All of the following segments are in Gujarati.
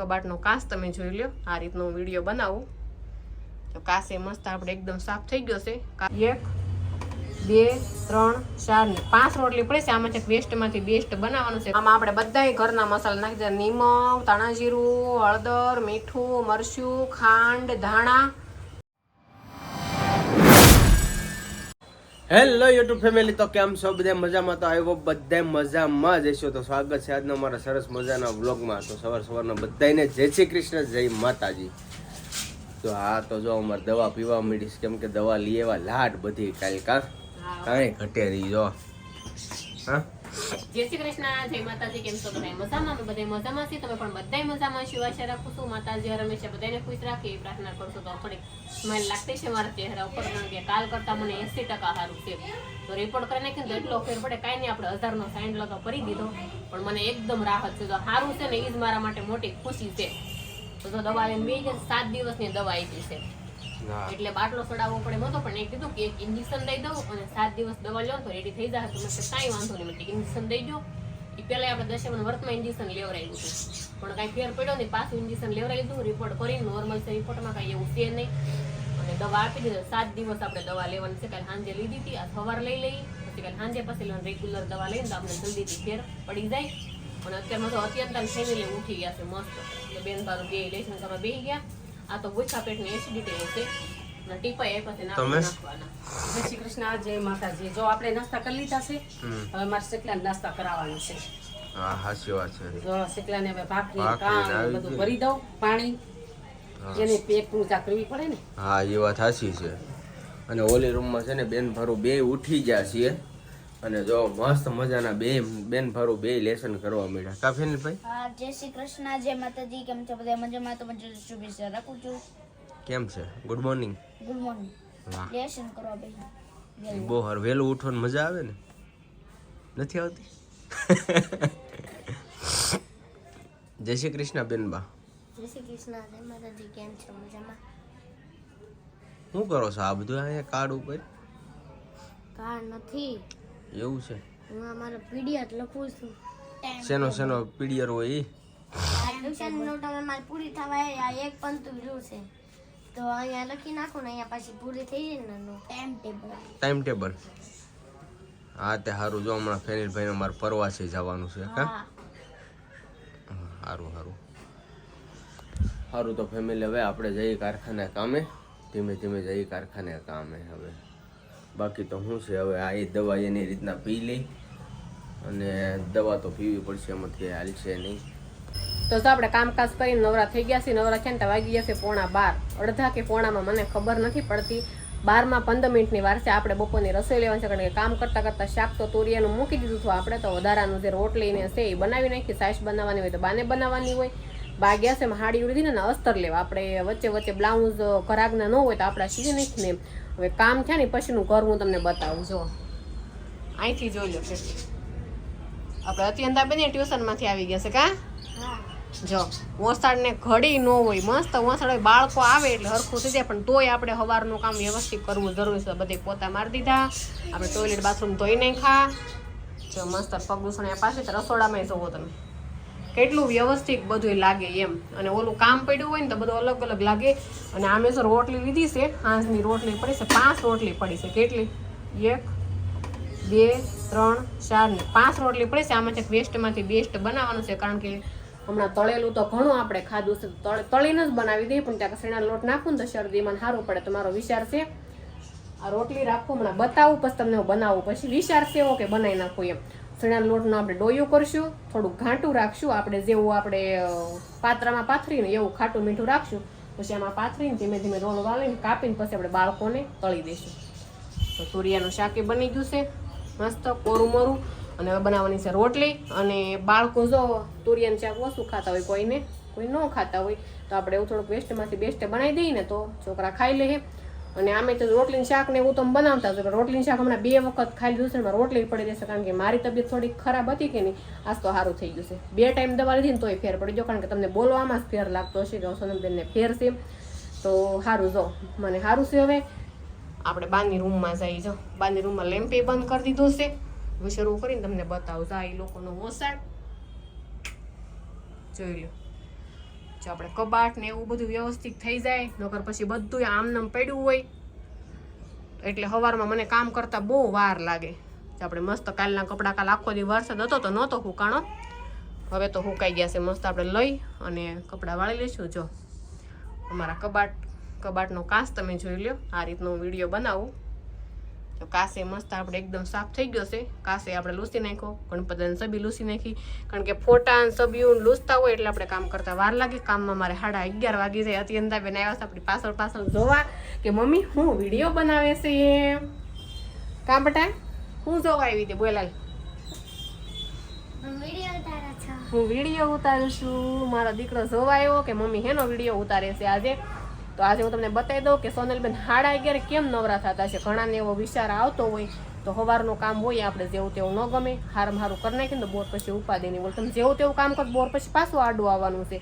કબાટનો કાચ તમે જોઈ લો આ રીતનો વીડિયો બનાવું. તો કાસે મસ્ત આપણે એકદમ સાફ થઈ ગયો છે. એક, બે, ત્રણ, ચાર ને પાંચ રોટલી પડે છે. આમાંથી વેસ્ટમાંથી બેસ્ટ બનાવવાનું છે. આમાં આપણે બધાય ઘરના મસાલા નાખી દીધા. નિમક, ધાણા હળદર, મીઠું, મરચું, ખાંડ, ધાણા હેલો યુટ્યુબ ફેમિલી તો કેમ છો? બધા મજામાં? તો આવ્યો બધા મજામાં જ હશો. તો સ્વાગત છે આજના મારા સરસ મજાના વ્લોગમાં તો સવાર સવારના બધાને જય શ્રી કૃષ્ણ જય માતાજી. તો હા તો જો અમારે દવા પીવા મળીશ કેમ કે દવા લઈ એવા લાટ બધી કાલ કા કાંઈ ઘટે નહીં જો. હા? જય શ્રી કૃષ્ણ, જય માતાજી, કેમ છો? બધા મજામાં? અમે બધા મજામાં છીએ. તમે પણ બધા મજામાં છો આશા રાખું છું માતાજી હંમેશા બધાને ખુશ રાખે. એ પ્રાર્થના કરશો તો આપણે સ્માઈલ લાગતી છે મારા ચહેરા ઉપર કે કાલ કરતા મને એસી ટકા સારું છે. તો રિપોર્ટ કરી નાખ્યો તો એટલો ફેર પડે, કાંઈ નહીં, આપણે હજારનો સાઈન લગા કરી દીધો. પણ મને એકદમ રાહત છે. તો સારું છે ને એ જ મારા માટે મોટી ખુશી છે. તો દવા લઈને બે સાત દિવસની દવા આપી છે. એટલે બાટલો ચડાવવો પડે નતો પણ એ કીધું કે એક ઇન્જેક્શન દઈ દઉં અને સાત દિવસ દવા લો તો રેડી થઈ જાય તો મેં કાંઈ વાંધો નહીં, મેં ઇન્જેક્શન દઈ દો એ પહેલા આપણે દશામાં વર્તમાં ઇન્જેક્શન લેવડાવ્યું હતું. પણ કાંઈ ફેર પડ્યો નહીં, પાછું ઇન્જેક્શન લેવડાવી દીધું રિપોર્ટ કરીને નોર્મલ છે રિપોર્ટમાં કાંઈ એવું છે નહીં. અને દવા આપી દીધી. સાત દિવસ આપણે દવા લેવાની છે. કાલે સાંજે લીધી હતી આ સવાર લઈ લઈ, પછી કાલે સાંજે પછી રેગ્યુલર દવા લઈને તો આપણે જલ્દીથી ફેર પડી જાય. અને અત્યારમાં તો અત્યંત ફેમિલી ઉઠી ગયા છે, મસ્ત. એટલે બેન બારું બે લેશન તમે બેસી ગયા. આ તો ગુચ્છા પેટની એસિડિટી છે. તમે? જય શ્રી કૃષ્ણ જય માતાજી. જો આપણે નાસ્તા કરી લીધા છે હવે મારે શેકલાને નાસ્તા કરાવવાનો છે. હા વાત છે. જો શેકલાને હવે ભાખરી ભાખરી કામ બધું ભરી દઉં પાણી. એને પેટ પૂજા કરવી પડે ને. હા એ વાત સાચી છે. અને ઓલી રૂમમાં છે ને બેન ભરું બે ઉઠી ગયા છીએ. અને જો મસ્ત મજાના બે બેન ભારું બે લેસન કરવા મળ્યા. કા ભાઈ હા જય શ્રી કૃષ્ણ જય માતાજી કેમ છો બધા મજામાં? તો મજા શુભેચ્છા રાખું છું. કેમ છે? Good morning good morning lesson કરવા બેસી બહુ હાર વહેલું ઉઠવાની મજા આવે ને? નથી આવતી? જય શ્રી કૃષ્ણ બેનબા જય શ્રી કૃષ્ણ જય માતાજી કેમ છો? મજામાં? શું કરો છો? આ બધું અહીંયા કાર્ડ ઉપર કાર્ડ નથી. એવું છે? હું અમારો પીડીઆર લખું છું. શેનો શેનો પીડિયર હોય ઈ ટ્યુશન નોટ હવે મારી પૂરી થવા આ એક પંતુ રહ્યું છે. તો અહીંયા લખી નાખું ને અહીંયા પાછી પૂરી થઈ જાય ને ટાઈમ ટેબલ ટાઈમ ટેબલ હા તે સારું જો હમણાં ફેનિલભાઈને મારે પ્રવાસે જવાનું છે હા? સારું સારું સારું તો ફેમિલી હવે આપણે જઈએ કારખાને કામે. ધીમે ધીમે જઈએ કારખાને કામે હવે. બાકી તો શું છે, હવે આ એ દવા એની રીતના પી લઈ અને દવા તો પીવી પડશે, એમાંથી હાલશે નહીં. તો આપણે કામકાજ કરીને નવરા થઈ ગયા છે નવરા છે ને વાગી ગયા છે પોણા બાર. અડધા કે પોણામાં મને ખબર નથી પડતી. બારમાં પંદર મિનિટની વાર છે, આપણે બપોરની રસોઈ લેવાની છે, કારણ કે કામ કરતાં કરતાં શાક તો તોરિયાનું મૂકી દીધું હતું. આપણે તો વધારાનું જે રોટલીને છે એ બનાવી નાખી, સાઈસ બનાવવાની હોય તો બાને બનાવવાની હોય. બા છે, હાડી ઉડી ને અસ્તર લેવા. આપણે વચ્ચે વચ્ચે બ્લાઉઝ ઘરાગના ન હોય તો આપણા સીધી નહીં ને હવે કામ થયા ને પછીનું ઘર હું તમને બતાવું, જો. અહીંથી જોઈ લો કે આપણે અત્યંતા બેને ટ્યુશનમાંથી આવી ગયા છે, કા? જો, વોસાડને ઘડી ન હોય, મસ્ત વસાડ હોય બાળકો આવે એટલે હરખું થઈ જાય, પણ તોય આપણે સવારનું કામ વ્યવસ્થિત કરવું જરૂરી છે. બધે પોતા મારી દીધા, આપણે ટોયલેટ બાથરૂમ ધોઈ નાખ્યા. જો, મસ્ત પગલુસણ પાસે રસોડામાં જોવો તમે. કેટલું વ્યવસ્થિત બધું લાગે એમ. અને ઓલું કામ પડ્યું હોય ને તો બધું અલગ અલગ લાગે. અને આમે સર રોટલી લીધી છે હાંસની રોટલી પડી છે, પાંચ રોટલી પડી છે. કેટલી? એક, બે, ત્રણ, ચાર ને પાંચ રોટલી પડી છે. આમાંથી વેસ્ટમાંથી બેસ્ટ બનાવવાનું છે, કારણ કે હમણાં તળેલું તો ઘણું આપણે ખાધું છે. તળે તળીને જ બનાવી દઈએ, પણ ત્યાં શેણા લોટ નાખું ને તો શરદીમાં સારું પડે તો મારો વિચાર છે? આ રોટલી રાખું, હમણાં બતાવું, પછી તમને બનાવું. પછી વિચાર છે એવો કે બનાવી નાખું એમ. ચણા લોટનો આપણે ડોયું કરશું થોડું ઘાંટું રાખશું, આપણે જેવું આપણે પાત્રામાં પાથરીને એવું ખાટું મીઠું રાખશું, પછી આમાં પાથરીને ધીમે ધીમે રોલ વાળીને કાપીને પછી આપણે બાળકોને તળી દઈશું. તો તુરિયાનું શાક બની ગયું છે, મસ્ત કોરું મોરું. અને હવે બનાવવાની છે રોટલી. અને બાળકો જો તુરિયાનું શાક ઓછું ખાતા હોય, કોઈને કોઈ ન ખાતા હોય, તો આપણે એવું થોડુંક વેસ્ટમાંથી બેસ્ટ બનાવી દઈએ ને તો છોકરા ખાઈ લે અને આમે તો રોટલીનું શાક ને એવું તો બનાવતા હતા રોટલીનું શાક હમણાં બે વખત છે ને રોટલી પડી રહેશે, કારણ કે મારી તબિયત થોડી ખરાબ હતી કે નહીં, આજ તો સારું થઈ ગયું છે. બે ટાઈમ દવા લીધી ને તોય ફેર પડી ગયો, કારણ કે તમને બોલવામાં જ ફેર લાગતો હશે કે સોનમબેનને ફેર છે. તો સારું જો, મને સારું છે હવે. આપણે બાની રૂમમાં જઈ જો. બાની રૂમમાં લેમ્પે બંધ કરી દીધો છે. હું શરૂ કરીને તમને બતાવું, જા એ લોકોનો વસાડ જોઈ લો જો આપણે કબાટ ને એવું બધું વ્યવસ્થિત થઈ જાય, નકર પછી બધું આમનામ પડ્યું હોય. એટલે સવારમાં મને કામ કરતાં બહુ વાર લાગે. જો આપણે મસ્ત કાલના કપડાં કાલ આખો દી વરસાદ હતો તો નહોતો હુકાણો. હવે તો હુકાઈ ગયા છે મસ્ત આપણે લઈ અને કપડાં વાળી લઈશું. જો અમારા કબાટ, કબાટનો કાચ તમે જોઈ લ્યો. આ રીતનો વીડિયો બનાવું. તો કાસે મસ્ત આપણે એકદમ સાફ થઈ ગયો છે. કાસે આપણે લૂસી નાખ્યો ગણપતિને સબી લૂસી નાખી. કારણ કે ફોટા અને સબીયું લૂસતા હોય એટલે આપણે કામ કરતા વાર લાગે. કામમાં મારે સાડા અગિયાર વાગી જાય અત્યંતા બેન આવ્યા છે. આપણી પાછળ પાછળ જોવા કે મમ્મી હું વીડિયો બનાવે છે કામ બટા? હું જોવા આવી હતી બોલાલ. હું વીડિયો ઉતારું છું. મારો દીકરો જોવા આવ્યો કે મમ્મી હેનો વીડિયો ઉતારે છે આજે. તો આજે હું તમને બતાવી દઉં કે સોનલબેન હાડા અગિયારે કેમ નવરા થતા છે. ઘણાને એવો વિચાર આવતો હોય તો સવારનું કામ હોય, આપણે જેવું તેવું ન ગમે. હારમ હારું કરી નાખીને તો બોર પછી ઉપાધિ નહીં બોલ, તમે જેવું તેવું કામ કરો બોર પછી પાછું આડું આવવાનું છે.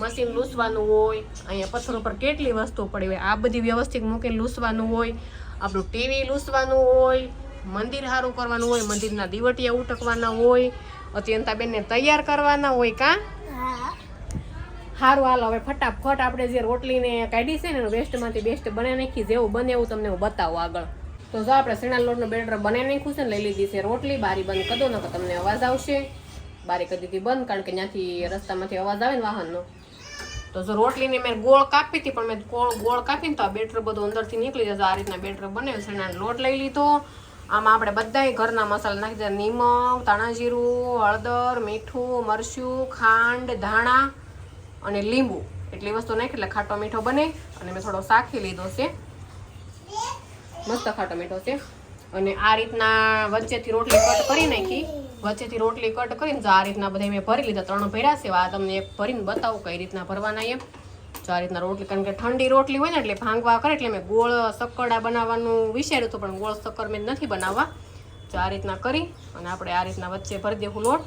મશીન લૂસવાનું હોય, અહીંયા પથ્થર ઉપર કેટલી વસ્તુ પડી હોય. આ બધી વ્યવસ્થિત મૂકીને લૂસવાનું હોય, આપણું ટીવી લૂસવાનું હોય, મંદિર સારું કરવાનું હોય, મંદિરના દીવટિયા ઉટકવાના હોય, અત્યંતાબેનને તૈયાર કરવાના હોય કાં? સારું હાલ, હવે ફટાફટ આપણે જે રોટલીને કાઢી છે ને વેસ્ટમાંથી બેસ્ટ બનાવી નાખી, જેવું બને એવું તમને હું બતાવું આગળ. તો જો આપણે શેણા લોટનું બેટર બનાવી નાખ્યું છે ને, લઈ લીધી છે રોટલી, બારી બંધ કરી દો ને તો તમને અવાજ આવશે. બારી કરી દીધી બંધ, કારણ કે ત્યાંથી રસ્તામાંથી અવાજ આવે ને વાહનનો. તો જો રોટલીને મેં ગોળ કાપી હતી, પણ મેં ગોળ ગોળ કાપીને તો આ બેટર બધું અંદરથી નીકળી જશે આ રીતના બેટર બને શેણાનો લોટ લઈ લીધો. આમાં આપણે બધાય ઘરના મસાલા નાખી દીધા, નિમક, ધાણા હળદર, મીઠું, મરચું, ખાંડ, ધાણા. અને લીંબુ. એટલી વસ્તુ નાખી, એટલે ખાટો મીઠો બને અને મેં થોડો શાખી લીધો છે. મસ્ત ખાટો મીઠો છે. અને આ રીતના વચ્ચેથી રોટલી કટ કરી નાખી. વચ્ચેથી રોટલી કટ કરીને જો આ રીતના બધા મેં ભરી લીધા, ત્રણ ભર્યા છે. આ તમને ભરીને બતાવું કઈ રીતના ભરવાના એમ જો આ રીતના રોટલી, કારણ કે ઠંડી રોટલી હોય ને એટલે ભાંગવા કરે, એટલે મેં ગોળ સક્કરડા બનાવવાનું વિચાર્યું હતું, પણ ગોળ શક્કર મેં નથી બનાવવા. જો આ રીતના કરી અને આપણે આ રીતના વચ્ચે ભરી દેવું લોટ.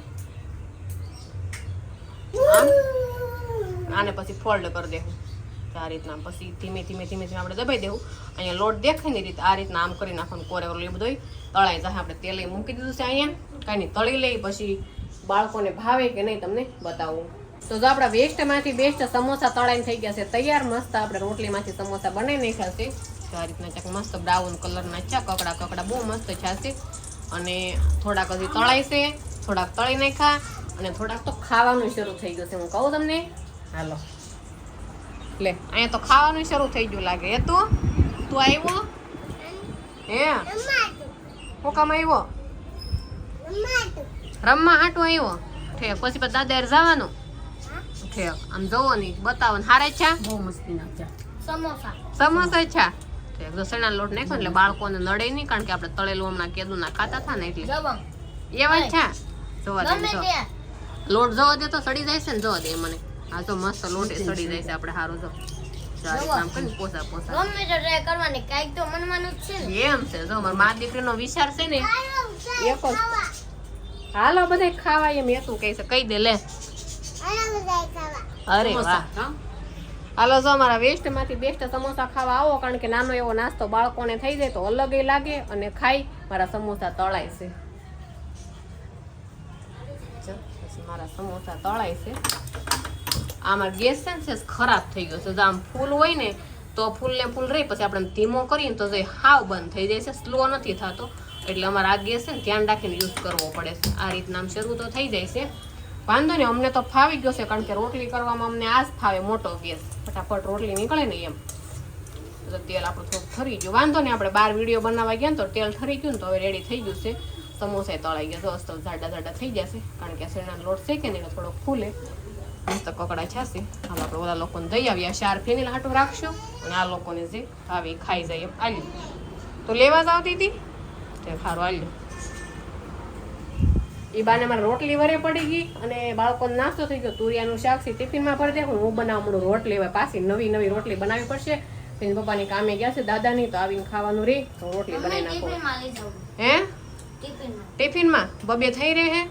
આમ. આને પછી ફોલ્ડ કરી દેવું. તો આ રીતના પછી ધીમે ધીમે ધીમે ધીમે આપણે દબાઈ દેવું. અહીંયા લોટ દેખાય ને રીતે આ રીતના આમ કરી નાખવાનું, કોરે ઓલું બધું તળાઈ જાય. આપણે તેલ મૂકી દીધું છે અહીંયા. કાંઈ નહીં, તળી લઈ પછી બાળકોને ભાવે કે નહીં તમને બતાવું. તો જો આપણા વેસ્ટમાંથી બેસ્ટ સમોસા તળાઈને થઈ ગયા છે. તૈયાર મસ્ત આપણે રોટલીમાંથી સમોસા બનાવી નાખ્યા છે. તો આ રીતના ચાક મસ્ત બ્રાઉન કલરના છે કકડા કકડા બહુ મસ્ત છે. અને થોડાક હજી તળાય છે, થોડાક તળી નાખ્યા અને થોડાક તો ખાવાનું શરૂ થઈ ગયું છે. હું કહું તમને હાલો. લે અહીંયા તો ખાવાનું શરૂ થઈ ગયું લાગે. એ તું? તું આવ્યો? હે? હું કામ આવ્યો? રમવા હાટું આવ્યો? ઠેક પછી પછી દાદા જવાનું? ઠેક આમ જોવો નહીં બતાવો ને હારે છે? બહુ મસ્તી નાખજા સમોસા. સમોસા છે? ઠેક દસણા લોટ નાખ્યો એટલે બાળકોને નડે નહીં કારણ કે આપણે તળેલું હમણાં કેદું ના ખાતા હતા ને એટલે. એવા જ છે? જોવા દે લોટ જોવા દે તો સડી જાય છે ને જોવા દે મને. આ તો મસ્ત લોટે સડી જાય છે આપણે હારું તો કરવાની કાંઈક તો મનવાનું જ છે ને. એમ છે જો મારા મા દીકરીનો વિચાર છે ને એક જ. હાલો બધે ખાવા એમ એ તું કહી દે લે. અરે વાહ. હા? હાલો જો અમારા વેસ્ટમાંથી બેસ્ટ સમોસા ખાવા આવો કારણ કે નાનો એવો નાસ્તો બાળકોને થઈ જાય તો અલગ લાગે અને ખાઈ મારા સમોસા તળાય છે. મારા સમોસા તળાય છે. આમાં ગેસ છે ને ખરાબ થઈ ગયો છે. જો આમ ફૂલ હોય ને, તો ફૂલને ફૂલ રહી, પછી આપણે ધીમો કરીએ ને તો જે હાવ બંધ થઈ જાય છે. સ્લો નથી થતો. એટલે અમારે આ ગેસ છે ને ધ્યાન રાખીને યુઝ કરવો પડે છે. આ રીતના આમ શરૂ તો થઈ જાય છે. વાંધો નહીં, અમને તો ફાવી ગયો છે, કારણ કે રોટલી કરવામાં અમને આ જ ફાવે મોટો ગેસ. ફટાફટ રોટલી નીકળે ને એમ. તો તેલ આપણું થોડું ઠરી ગયું. વાંધો નહીં, આપણે બાર વીડિયો બનાવવા ગયા ને તો તેલ ઠરી ગયું ને તો હવે રેડી થઈ ગયું છે. સમોસા તળાઈ ગયા તો જાડા જાડા થઈ જશે, કારણ કે શેરણા લોટ શેકે ને એટલે થોડો ફૂલે. મસ્ત કકડા છાશે હાલ આપણે બધા લોકોને દઈ આવ્યા ચાર ફેનિલ હાટું રાખશું અને આ લોકોને જે આવી ખાઈ જાય એમ આલ્યું તો લેવા જ આવતી હતી તે ખારું આલ્યું એ બાને મારે રોટલી વરે પડી ગઈ અને બાળકોને નાસ્તો થઈ ગયો તુરિયાનું શાક છે ટિફિનમાં ભરી દે હું? બનાવું હમણાં રોટલી હવે પાછી નવી નવી રોટલી બનાવવી પડશે તેની પપ્પાની કામે ગયા છે દાદાની તો આવીને ખાવાનું રે તો રોટલી બનાવી નાખો હે ટિફિનમાં. બબે થઈ રહે હે?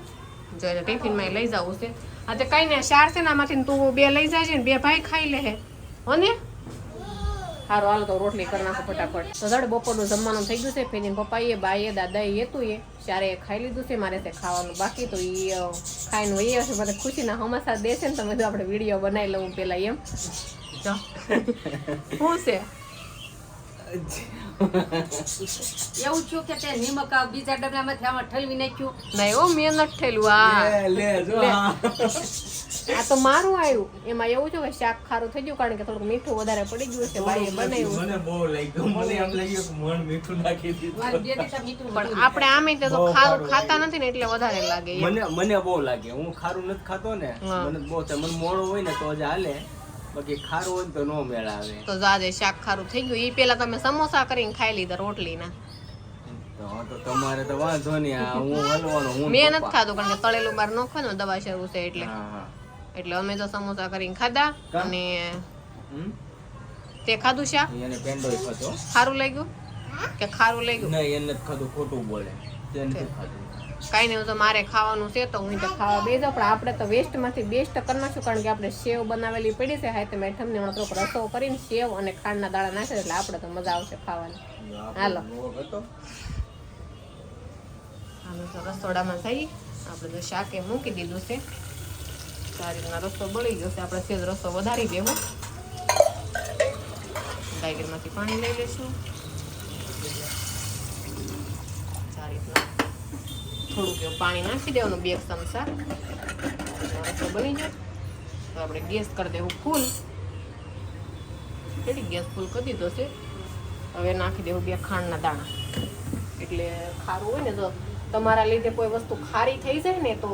જો ટિફિનમાં લઈ જવું છે. આ તે કઈ ને ચાર છે ને આમાંથી તું બે લઈ જાય ને બે ભાઈ ખાઈ લે હે. હો ને? સારું હાલ તો રોટલી કરી નાખો ફટાફટ. તો બપોરનું જમવાનું થઈ ગયું છે ફેરીને પપ્પાએ બાઈએ દાદાએ હેતું એ ચારે ખાઈ લીધું છે મારે તે ખાવાનું બાકી તો એ ખાઈને વહી આવશે. મને ખુશીના હમાસા છે ને તમે તો આપણે વીડિયો બનાવી લઉં પેલા એમ. શું છે? એવું થયું કે તે નિમક બીજા ડબલામાંથી આમાં ઠલવી નાખ્યું? ના એવો મેં નથી આ લે જો આ તો મારું આવ્યું એમાં એવું છે કે શાક ખારું થઈ ગયું કારણ કે થોડું મીઠું વધારે પડી ગયું છે ભાઈ બનાવ્યું. મને બહુ લાગ્યું મને એમ લાગ્યું કે મણ મીઠું નાખી દીધું. મારે બે દીધા મીઠું પણ આપણે આમે તે તો ખારું ખાતા નથી ને એટલે વધારે લાગે મને મને બહુ લાગે. હું ખારું નથી ખાતો ને મને બહુ થાય. મને મોડું હોય ને તો જ હાલે. બાકી ખારું હોય તો નો મેળ આવે તો જાજે શાક ખારું થઈ ગયું. એ પેલા તમે સમોસા કરીને ખાઈ લીધા રોટલીના. તો તમારે તો વાંધો નહીં. આ હું હલવાનો હું મેં નથી ખાધું કારણ કે તળેલું બાર નો ને દવા શરૂ છે એટલે. એટલે અમે તો સમોસા કરીને ખાધા અને તે ખાધું શાક? એને પેંડો ખાધો. ખારું લાગ્યું? કે ખારું લાગ્યું? નહીં એને ખાધું ખોટું બોલે. તેને ખાધું. કાંઈ નહીં તો મારે ખાવાનું છે તો હું તો ખાવા બેસો પણ આપણે તો વેસ્ટમાંથી બેસ્ટ કરી નાખશું, કારણ કે આપણે સેવ બનાવેલી પડી છે. હાથે મેઠમની હમણાં થોડોક રસો કરીને સેવ અને ખાંડના દાણા નાખે એટલે આપણે તો મજા આવશે ખાવાની. હાલો. હાલો, તો રસોડામાં જઈ આપણે તો શાકે મૂકી દીધું છે. સારી રીતના રસો બળી ગયો છે. આપણે સેજ રસો વધારી દેવું. ટાઈગરમાંથી પાણી લઈ લઈશું સારી રીતના થોડુંક એવું પાણી નાખી દેવાનું બે ચમચા રસો બની જાય તો આપણે ગેસ કરી દેવું ફૂલ. કેટલી ગેસ ફૂલ કરી દીધો છે. હવે નાખી દેવું બે ખાંડના દાણા. એટલે ખારું હોય ને તો તમારા લીધે કોઈ વસ્તુ ખારી થઈ જાય ને તો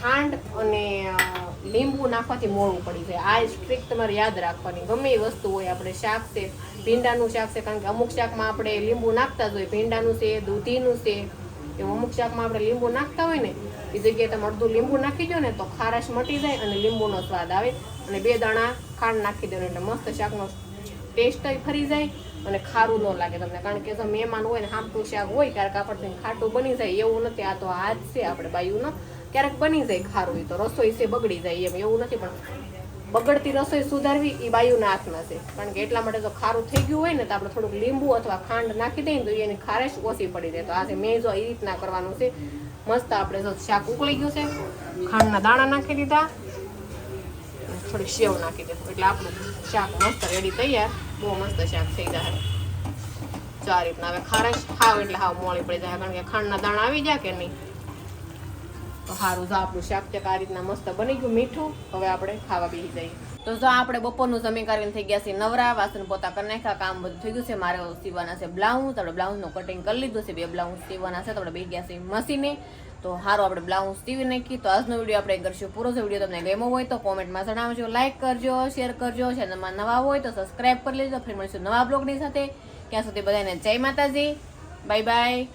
ખાંડ અને લીંબુ નાખવાથી મોડું પડી જાય. આ સ્ટ્રીક તમારે યાદ રાખવાની. ગમે એ વસ્તુ હોય, આપણે શાક છે, ભીંડાનું શાક છે, કારણ કે અમુક શાકમાં આપણે લીંબુ નાખતા જ હોય. ભીંડાનું છે, દૂધીનું છે એવું અમુક શાકમાં આપણે લીંબુ નાખતા હોય ને, એ જગ્યાએ તમે અડધું લીંબુ નાખી દો ને તો ખારાશ મટી જાય અને લીંબુનો સ્વાદ આવે અને બે દાણા ખાંડ નાખી દો એટલે મસ્ત શાકનો ટેસ્ટ ફરી જાય અને ખારું ન લાગે તમને. કારણ કે જો મહેમાન હોય ને હામટું શાક હોય, ક્યારેક આપણને ખાટું બની જાય, એવું નથી. આ તો હાથ છે આપણે બાયુનો. ક્યારેક બની જાય ખારું, એ તો રસોઈ છે બગડી જાય એમ, એવું નથી. પણ બગડતી રસોઈ સુધારવી એ બાયુના હાથમાં છે. કારણ કે એટલા માટે જો ખારું થઈ ગયું હોય ને, તો આપણે થોડુંક લીંબુ અથવા ખાંડ નાખી દઈએ ને, તો એની ખારેશ ઓછી પડી જાય તો આ છે મેં જો એ રીતના કરવાનું છે. મસ્ત આપણે જો શાક ઉકળી ગયું છે. ખાંડના દાણા નાખી દીધા. થોડીક સેવ નાખી દેવું એટલે આપણું શાક મસ્ત રેડી તૈયાર. બહુ મસ્ત શાક થઈ જાય આ રીતના હવે ખારેશ ખાવ એટલે હાવ મોળી પડી જાય કારણ કે ખાંડના દાણા આવી જાય કે નહીં? તો સારું જો આપણું શાક ચક આ રીતના મસ્ત બની ગયું મીઠું, હવે આપણે ખાવા બેસી જઈએ. તો જો આપણે બપોરનું જમી કરીને થઈ ગયા છે નવરા, વાસણ પોતા કરી નાખ્યા, કામ બધું થઈ ગયું છે. મારે સીવાના છે બ્લાઉઝ, આપણે બ્લાઉઝનું કટિંગ કરી લીધું છે, બે બ્લાઉઝ સીવાના છે, તો આપણે બે ગયા છે મશીને. તો સારું આપણે બ્લાઉઝ સીવી નાખી તો આજનો વીડિયો આપણે કરશું, પૂરો છે. વીડિયો તમને ગમ્યો હોય તો કોમેન્ટમાં જણાવજો લાઇક કરજો શેર કરજો. ચેનલમાં નવા હોય તો સબસ્ક્રાઈબ કરી લેજો. ફરી મળીશું નવા બ્લોગની સાથે. ત્યાં સુધી બધાને જય માતાજી. Bye bye